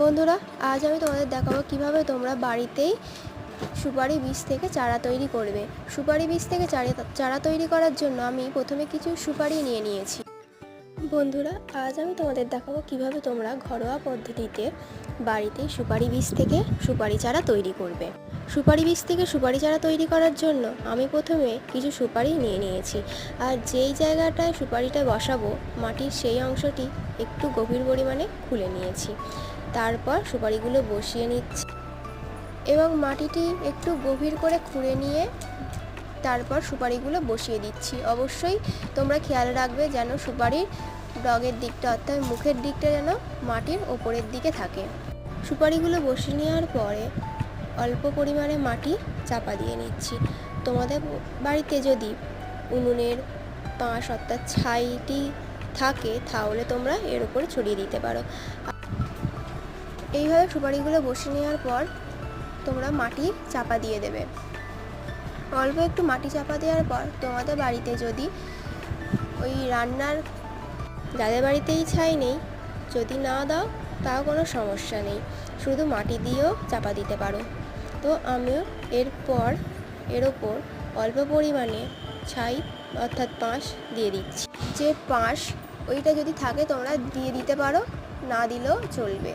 বন্ধুরা, আজ আমি তোমাদের দেখাবো কীভাবে তোমরা বাড়িতেই সুপারি বীজ থেকে চারা তৈরি করবে। সুপারি বীজ থেকে চারা চারা তৈরি করার জন্য আমি প্রথমে কিছু সুপারি নিয়ে নিয়েছি। বন্ধুরা, আজ আমি তোমাদের দেখাবো কীভাবে তোমরা ঘরোয়া পদ্ধতিতে বাড়িতে সুপারি বীজ থেকে সুপারি চারা তৈরি করবে। সুপারি বীজ থেকে সুপারি চারা তৈরি করার জন্য আমি প্রথমে কিছু সুপারি নিয়ে নিয়েছি। আর যেই জায়গাটায় সুপারিটা বসাবো, মাটির সেই অংশটি একটু গভীর পরিমাণে খুলে নিয়েছি। তারপর সুপারিগুলো বসিয়ে নিচ্ছি। এবং মাটিটি একটু গভীর করে খুঁড়ে নিয়ে তারপর সুপারিগুলো বসিয়ে দিচ্ছি। অবশ্যই তোমরা খেয়াল রাখবে যেন সুপারির ডগের দিকটা অর্থাৎ মুখের দিকটা যেন মাটির ওপরের দিকে থাকে। সুপারিগুলো বসিয়ে নেওয়ার পরে অল্প পরিমাণে মাটি চাপা দিয়ে নিচ্ছি। তোমাদের বাড়িতে যদি উনুনের পাঁশ অর্থাৎ ছাইটি থাকে, তাহলে তোমরা এর উপরে ছড়িয়ে দিতে পারো। এইভাবে সুপারিগুলো বসিয়ে নেওয়ার পর তোমরা মাটি চাপা দিয়ে দেবে। অল্প একটু মাটি চাপা দেওয়ার পর তোমাদের বাড়িতে যদি ওই রান্নার যাদের বাড়িতেই ছাই নেই, যদি না দাও, তাও কোনো সমস্যা নেই। শুধু মাটি দিয়েও চাপা দিতে পারো। তো আমিও এরপর এর ওপর অল্প পরিমাণে ছাই, অর্থাৎ পাঁশ দিয়ে দিচ্ছি। যে পাঁশ, ওইটা যদি থাকে তোমরা দিয়ে দিতে পারো, না দিলেও চলবে।